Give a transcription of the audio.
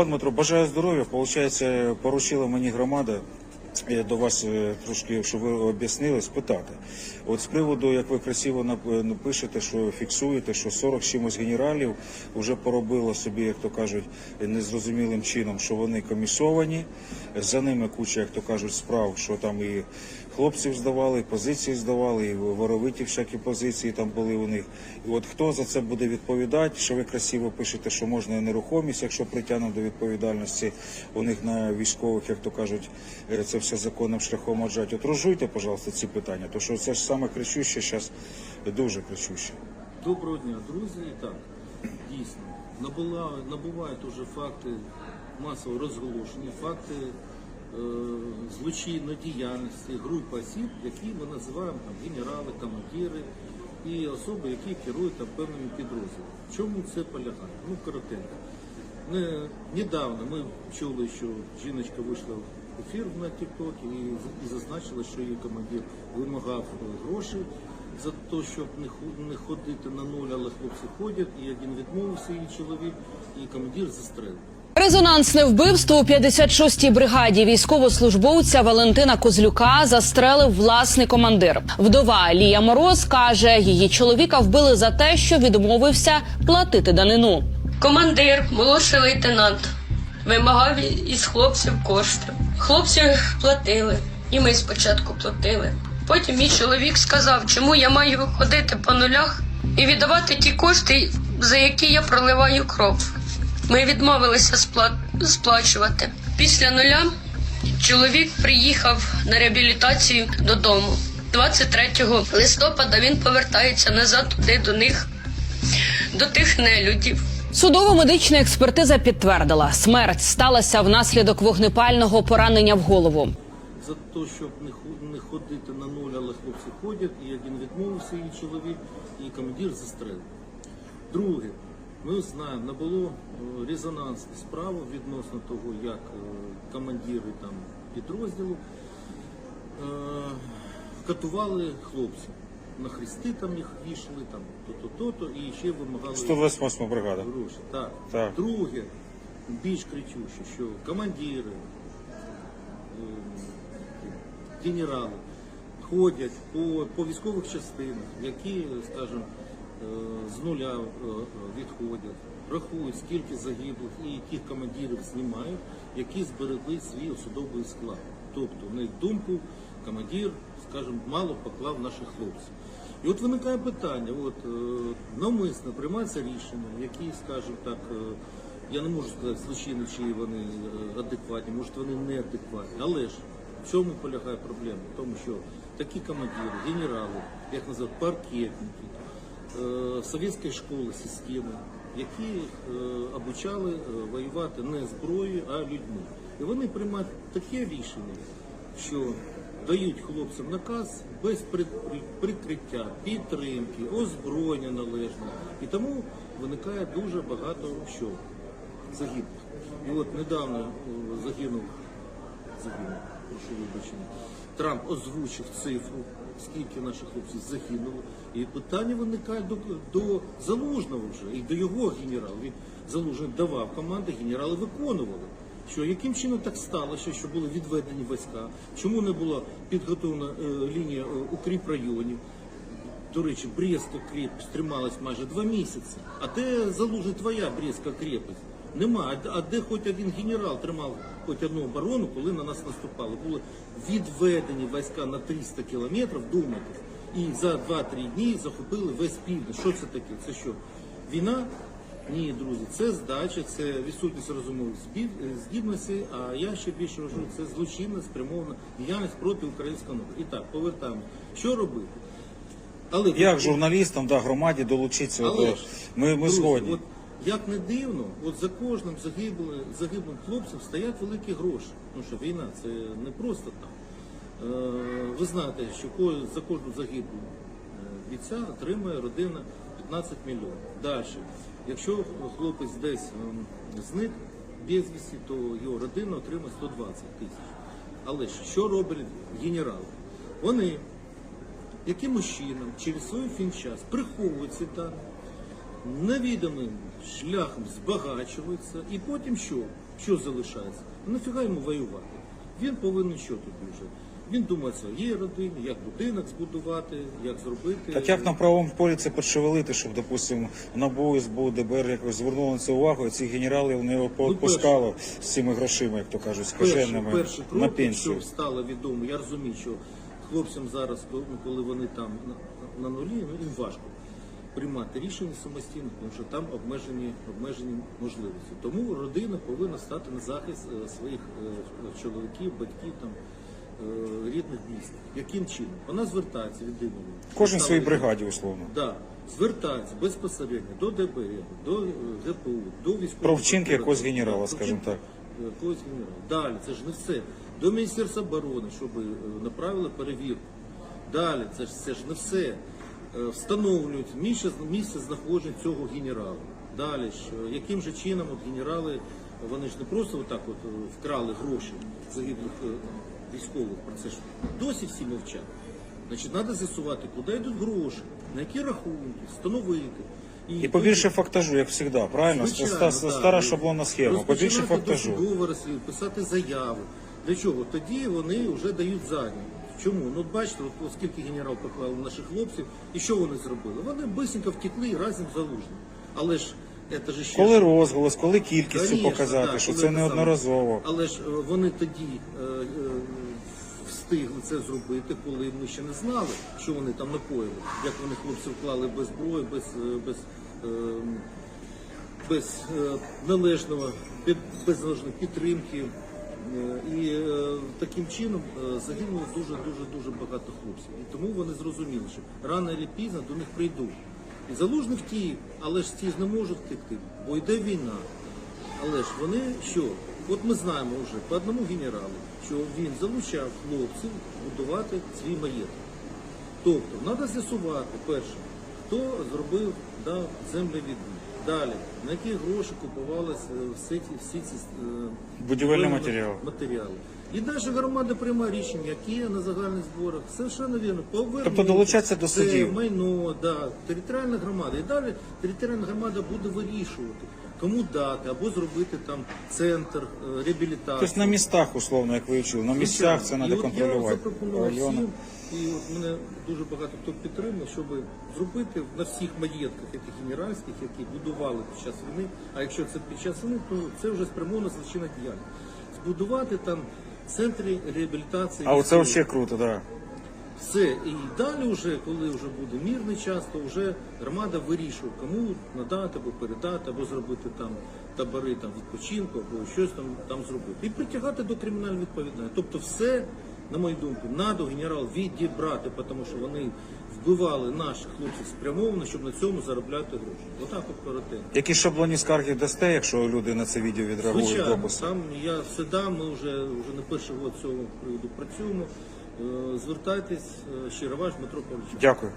Пан Дмитро, бажаю здоров'я. Получається, поручила мені громада. Я до вас е, трошки, щоб ви об'яснили, спитати. От з приводу, як ви красиво напишете, що фіксуєте, що 40 чимось генералів вже поробило собі, як то кажуть, незрозумілим чином, що вони комісовані. За ними куча, як то кажуть, справ, що там і хлопців здавали, і позиції здавали, і воровиті всякі позиції там були у них. І от хто за це буде відповідати? Що ви красиво пишете, що можна і нерухомість, якщо притягнуть до відповідальності у них на військових, як то кажуть, е, це все законним шляхом отжать. От розжуйте, пожалуйста, ці питання, тому що це ж саме кричуще зараз дуже кричуще. Доброго дня, друзі. Так, дійсно, набула, набувають уже факти масового розголошення, факти е, злочинної діяльності групи осіб, які ми називаємо там генерали, командири і особи, які керують там певними підрозділами. Чому це полягає? Ну, коротенько. Не, недавно ми чули, що жіночка вийшла в ефір на TikTok і, і зазначила, що її командир вимагав е, гроші за те, щоб не ходити на нуль, але хлопці ходять, і один відмовився, її чоловік, і командир застрелив. Резонансне вбивство у 56-й бригаді військовослужбовця Валентина Козлюка застрелив власний командир. Вдова Лія Мороз каже, її чоловіка вбили за те, що відмовився платити данину. Командир, молодший лейтенант, вимагав із хлопців кошти. Хлопці платили, і ми спочатку платили. Потім мій чоловік сказав, чому я маю ходити по нулях і віддавати ті кошти, за які я проливаю кров. Ми відмовилися спла- сплачувати. Після нуля чоловік приїхав на реабілітацію додому. 23 листопада він повертається назад туди до них, до тих нелюдів. Судово-медична експертиза підтвердила, смерть сталася внаслідок вогнепального поранення в голову. За те, щоб не, не ходити на нуль, але хлопці ходять, і один відмовився, її чоловік, і командир застрелив. Друге, ми знаємо, набуло е, резонансну справу відносно того, як е, командири там підрозділу е, катували хлопців. На хрести там їх вішали, там то-то, то-то, і ще вимагали 128 бригада. гроші. Так. Так. Друге, більш кричуще, що командири, генерали ходять по, по військових частинах, які, скажімо, з нуля е, е, відходять, рахують, скільки загиблих, і тих командирів знімають, які зберегли свій особовий склад. Тобто, на їх думку, командир, скажімо, мало поклав наших хлопців. І от виникає питання, от е, навмисно приймаються рішення, які, скажімо так, е, я не можу сказати, злочинні, чи вони е, адекватні, може вони неадекватні. Але ж в чому полягає проблема? Тому, що такі командири, генерали, як називають, паркетники, е, совєтської школи, системи, які е, обучали е, воювати не зброєю, а людьми. І вони приймають таке рішення, що дають хлопцям наказ без при- при- прикриття, підтримки, озброєння належного. І тому виникає дуже багато що загиблих. І от недавно е, загинув, загинув, прошу вибачення, Трамп озвучив цифру, скільки наших хлопців загинуло. І питання виникає до, до Залужного вже і до його генералів. Він Залужний давав команди, генерали виконували. Що яким чином так сталося, що були відведені війська? Чому не була підготовлена е, лінія е, укріп районів? До речі, Брестська крепость трималась майже два місяці. А де залужить твоя Брестська крепость? Нема. А де- хоч один генерал тримав хоч одну оборону, коли на нас наступали? Були відведені війська на 300 кілометрів, думайте, і за 2-3 дні захопили весь південь. Що це таке? Це що? Війна? Ні, друзі, це здача, це відсутність розумових е, а я ще більше вважаю, це злочинна спрямована діяльність проти українського народу. І так, повертаємось. Що робити? Але Як журналістам, да, громаді долучитися але до... Ми, ми друзі, згодні. От, як не дивно, от за кожним загиблим, загиблим хлопцем стоять великі гроші. Тому що війна це не просто так. Е, ви знаєте, що за кожну загиблу е, бійця отримує родина 15 мільйонів. Далі, якщо хлопець десь ем, зник безвісті, то його родина отримує 120 тисяч. Але що роблять генерали? Вони якимось чином через свою фінчас приховують ці дані, невідомим шляхом збагачується, і потім що? Що залишається? Ну, Нафіга йому воювати? Він повинен що тобі вже? Він думає своєї родини, як будинок збудувати, як зробити. Так як на правому полі це підшевелити, щоб, допустимо, НАБУ, СБУ, ДБР якось звернули на це увагу, і цих генералів не відпускало з цими грошима, як то кажуть, з перший, коженними перший крок, на якщо стало відомо, я розумію, що хлопцям зараз, ну, коли вони там на, нулі, ну, їм важко приймати рішення самостійно, тому що там обмежені, обмежені можливості. Тому родина повинна стати на захист е, своїх е, чоловіків, батьків, там, е, рідних міст. Яким чином? Вона звертається від імені. Кожен в своїй бригаді, условно. Да, звертається безпосередньо до ДБР, до ГПУ, до військового Про вчинки якогось генерала, скажімо так. Якогось генерала. Далі, це ж не все. До Міністерства оборони, щоб е, направили перевірку. Далі, це ж, це ж не все. Е, Встановлюють місце, місце знаходження цього генерала. Далі, ж, е, яким же чином от генерали, вони ж не просто отак от вкрали гроші загиблих військових, про це ж досі всі мовчать. Значить, треба з'ясувати, куди йдуть гроші, на які рахунки, встановити. І побільше фактажу, як завжди, правильно? Звичайно, Ста- да. Стара шаблонна схема. Побільше фактажу. розслідування, писати заяву. Для чого? Тоді вони вже дають задню. Чому? Ну, от бачите, от, оскільки генерал поклав наших хлопців, і що вони зробили? Вони бисенько втекли разом з залужним. Але ж це ж ще Коли розголос, коли кількістю Конечно, показати, да, що коли це неодноразово. Але ж е, вони тоді е, е, встигли це зробити, коли ми ще не знали, що вони там напоїли, як вони хлопців вклали без зброї, без, е, без, е, без е, належного без належної підтримки. Е, І е, таким чином е, загинуло дуже дуже дуже багато хлопців. І тому вони зрозуміли, що рано чи пізно до них прийдуть. І залужний втік, але ж ті ж не можуть втекти, бо йде війна. Але ж вони що? От ми знаємо вже по одному генералу, що він залучав хлопців будувати свій маєток. Тобто, треба з'ясувати перше, хто зробив да, землевідвід. Далі, на які гроші купувалися всі ці, всі ці е, Будівельні матеріали. матеріали. І далі громада приймає рішення, які є на загальних зборах. Совершенно вірно. Повернути Тобто долучатися до це судів. майно, да, територіальна громада. І далі територіальна громада буде вирішувати, кому дати або зробити там центр е, реабілітації. Тобто на містах, условно, як ви вчили, на місцях це І треба от контролювати. Я запропонував всім, і от мене дуже багато хто підтримав, щоб зробити на всіх маєтках, яких генеральських, які будували під час війни. А якщо це під час війни, то це вже спрямована злочинна діяльність. Збудувати там центри реабілітації. А оце військових. взагалі круто, так. Да. Все, і далі, вже, коли вже буде мирний час, то вже громада вирішує, кому надати або передати, або зробити там табори там, відпочинку, або щось там, там зробити. І притягати до кримінальної відповідальності. Тобто все, на мою думку, надо генерал відібрати, тому що вони вбивали наших хлопців спрямовано, щоб на цьому заробляти гроші. Отак от коротенько. Які шаблоні скарги дасте, якщо люди на це відео відреагують Звичайно, дописи? там я все дам, ми вже, вже не перший год цього приводу працюємо. Е, Звертайтесь, е, щиро ваш Дмитро Павлович. Дякую.